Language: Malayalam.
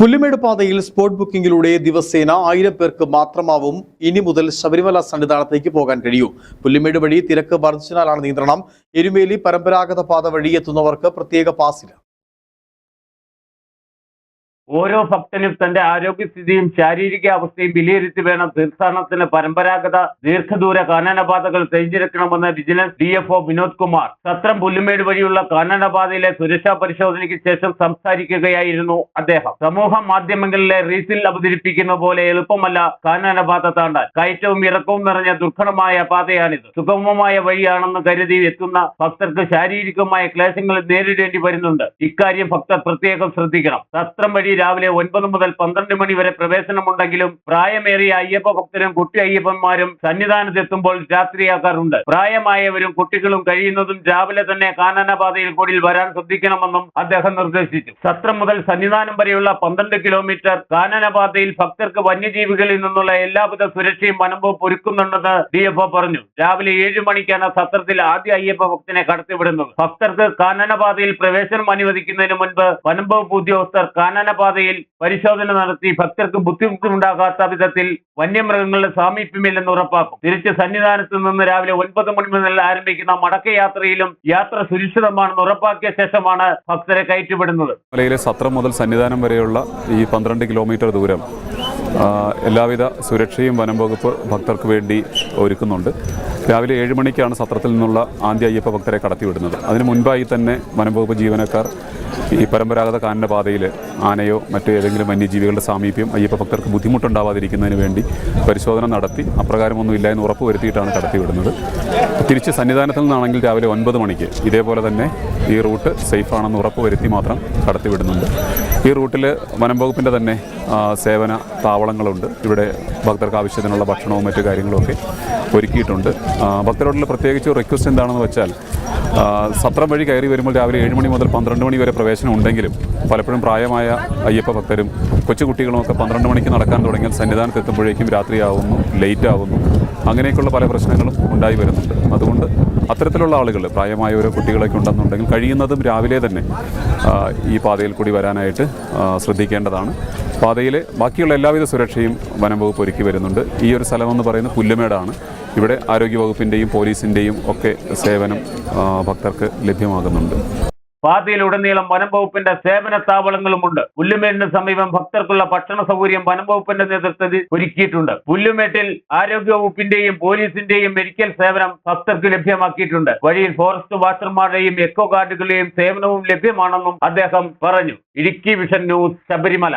പുല്ലുമേട് പാതയിൽ സ്പോട്ട് ബുക്കിംഗിലൂടെ ദിവസേന ആയിരം പേർക്ക് മാത്രമാവും ഇനി മുതൽ ശബരിമല സന്നിധാനത്തേക്ക് പോകാൻ കഴിയൂ. പുല്ലുമേട് വഴി തിരക്ക് വർദ്ധിച്ചതിനാലാണ് നിയന്ത്രണം. എരുമേലി പരമ്പരാഗത പാത വഴി എത്തുന്നവർക്ക് പ്രത്യേക പാസില്ല ഓരോ ഭക്തനും തന്റെ ആരോഗ്യസ്ഥിതിയും ശാരീരിക അവസ്ഥയും വിലയിരുത്തി വേണം തീർത്ഥാടനത്തിന് പരമ്പരാഗത ദീർഘദൂര കാനനപാതകൾ തെരഞ്ഞെടുക്കണമെന്ന് vigilance D F O Vinod Kumar. Sathram Pullumedu വഴിയുള്ള കാനനപാതയിലെ സുരക്ഷാ പരിശോധനയ്ക്ക് ശേഷം സംസാരിക്കുകയായിരുന്നു അദ്ദേഹം. സമൂഹ മാധ്യമങ്ങളിലെ റീസിൽ അവതരിപ്പിക്കുന്ന പോലെ എളുപ്പമല്ല കാനനപാത താണ്ടാൻ. കയറ്റവും ഇറക്കവും നിറഞ്ഞ ദുർഘടമായ പാതയാണിത്. സുഗമമായ വഴിയാണെന്ന് കരുതി എത്തുന്ന ഭക്തർക്ക് ശാരീരികമായ ക്ലേശങ്ങൾ നേരിടേണ്ടി വരുന്നുണ്ട്. ഇക്കാര്യം ഭക്തർ പ്രത്യേകം ശ്രദ്ധിക്കണം. സത്രം വഴി രാവിലെ ഒൻപത് മുതൽ പന്ത്രണ്ട് മണി വരെ പ്രവേശനമുണ്ടെങ്കിലും പ്രായമേറിയ അയ്യപ്പ ഭക്തരും കുട്ടി അയ്യപ്പന്മാരും സന്നിധാനത്തെത്തുമ്പോൾ രാത്രിയാക്കാറുണ്ട്. പ്രായമായവരും കുട്ടികളും കഴിയുന്നതും രാവിലെ തന്നെ കാനനപാതയിൽ കൂടി വരാൻ ശ്രദ്ധിക്കണമെന്നും അദ്ദേഹം നിർദ്ദേശിച്ചു. സത്രം മുതൽ സന്നിധാനം വരെയുള്ള പന്ത്രണ്ട് കിലോമീറ്റർ കാനനപാതയിൽ ഭക്തർക്ക് വന്യജീവികളിൽ നിന്നുള്ള എല്ലാവിധ സുരക്ഷയും വനംവകുപ്പ് ഒരുക്കുന്നുണ്ടെന്ന് ഡി എഫ് പറഞ്ഞു. രാവിലെ ഏഴ് മണിക്കാണ് സത്രത്തിൽ ആദ്യ അയ്യപ്പ ഭക്തനെ കടത്തിവിടുന്നത്. ഭക്തർക്ക് കാനനപാതയിൽ പ്രവേശനം അനുവദിക്കുന്നതിന് മുൻപ് വനംവകുപ്പ് ഉദ്യോഗസ്ഥർ കാനനപാതയിൽ പരിശോധന നടത്തി ഭക്തർക്ക് ബുദ്ധിമുട്ടുണ്ടാകാത്ത വിധത്തിൽ വന്യമൃഗങ്ങളുടെ സാമീപ്യമില്ലെന്ന് ഉറപ്പാക്കും. തിരിച്ച് സന്നിധാനത്ത് നിന്ന് രാവിലെ ഒൻപത് മണി മുതൽ ആരംഭിക്കുന്ന മടക്കയാത്രയിലും യാത്ര സുരക്ഷിതമാണെന്ന് ഉറപ്പാക്കിയ ശേഷമാണ് ഭക്തരെ കയറ്റിവിടുന്നത്. മലയിലെ സത്രം മുതൽ സന്നിധാനം വരെയുള്ള ഈ പന്ത്രണ്ട് കിലോമീറ്റർ ദൂരം എല്ലാവിധ സുരക്ഷയും വനം വകുപ്പ് ഭക്തർക്ക് വേണ്ടി ഒരുക്കുന്നുണ്ട്. രാവിലെ ഏഴ് മണിക്കാണ് സത്രത്തിൽ നിന്നുള്ള ആദ്യ അയ്യപ്പ ഭക്തരെ കടത്തിവിടുന്നത്. അതിന് മുൻപായി തന്നെ വനംവകുപ്പ് ജീവനക്കാർ ഈ പരമ്പരാഗത കാനന പാതയിൽ ആനയോ മറ്റു ഏതെങ്കിലും വന്യജീവികളുടെ സാമീപ്യം അയ്യപ്പ ഭക്തർക്ക് ബുദ്ധിമുട്ടുണ്ടാവാതിരിക്കുന്നതിന് വേണ്ടി പരിശോധന നടത്തി അപ്രകാരമൊന്നും ഇല്ല എന്ന് ഉറപ്പ് വരുത്തിയിട്ടാണ് കടത്തിവിടുന്നത്. തിരിച്ച് സന്നിധാനത്തിൽ നിന്നാണെങ്കിൽ രാവിലെ ഒൻപത് മണിക്ക് ഇതേപോലെ തന്നെ ഈ റൂട്ട് സേഫാണെന്ന് ഉറപ്പ് വരുത്തി മാത്രം കടത്തിവിടുന്നുണ്ട്. ഈ റൂട്ടിൽ വനം വകുപ്പിന്റെ തന്നെ സേവന താവളങ്ങളുണ്ട്. ഇവിടെ ഭക്തർക്ക് ആവശ്യത്തിനുള്ള ഭക്ഷണവും മറ്റു കാര്യങ്ങളുമൊക്കെ ഒരുക്കിയിട്ടുണ്ട്. ഭക്തരോടുള്ള പ്രത്യേകിച്ച് റിക്വസ്റ്റ് എന്താണെന്ന് വെച്ചാൽ സത്രം വഴി കയറി വരുമ്പോൾ രാവിലെ ഏഴ് മണി മുതൽ പന്ത്രണ്ട് മണി വരെ പ്രവേശനം ഉണ്ടെങ്കിലും പലപ്പോഴും പ്രായമായ അയ്യപ്പ ഭക്തരും കൊച്ചുകുട്ടികളുമൊക്കെ പന്ത്രണ്ട് മണിക്ക് നടക്കാൻ തുടങ്ങിയാൽ സന്നിധാനത്ത് എത്തുമ്പോഴേക്കും രാത്രിയാവുന്നു ലേറ്റ് ആവുന്നു. അങ്ങനെയൊക്കെയുള്ള പല പ്രശ്നങ്ങളും ഉണ്ടായി വരുന്നുണ്ട്. അതുകൊണ്ട് അത്തരത്തിലുള്ള ആളുകൾ പ്രായമായ ഓരോ കുട്ടികളൊക്കെ ഉണ്ടെന്നുണ്ടെങ്കിൽ കഴിയുന്നതും രാവിലെ തന്നെ ഈ പാതയിൽ കൂടി വരാനായിട്ട് ശ്രദ്ധിക്കേണ്ടതാണ്. പാതയിലെ ബാക്കിയുള്ള എല്ലാവിധ സുരക്ഷയും വനം വകുപ്പ് ഒരുക്കി വരുന്നുണ്ട്. ഈ ഒരു സ്ഥലമെന്ന് പറയുന്നത് പുല്ലുമേടാണ്. ഇവിടെ ആരോഗ്യവകുപ്പിന്റെയും പോലീസിന്റെയും ഒക്കെ സേവനം ഭക്തർക്ക് ലഭ്യമാകുന്നുണ്ട്. പാതയിലുടനീളം വനം വകുപ്പിന്റെ സേവന സ്ഥാപനങ്ങളുമുണ്ട്. പുല്ലുമേടിന് സമീപം ഭക്തർക്കുള്ള ഭക്ഷണ സൗകര്യം വനം വകുപ്പിന്റെ നേതൃത്വത്തിൽ ഒരുക്കിയിട്ടുണ്ട്. പുല്ലുമേട്ടിൽ ആരോഗ്യ വകുപ്പിന്റെയും പോലീസിന്റെയും മെഡിക്കൽ സേവനം ഭക്തർക്ക് ലഭ്യമാക്കിയിട്ടുണ്ട്. വഴിയിൽ ഫോറസ്റ്റ് വാച്ചർമാരുടെയും എക്കോ ഗാർഡുകളുടെയും സേവനവും ലഭ്യമാണെന്നും അദ്ദേഹം പറഞ്ഞു. Idukki vision news Sabarimala.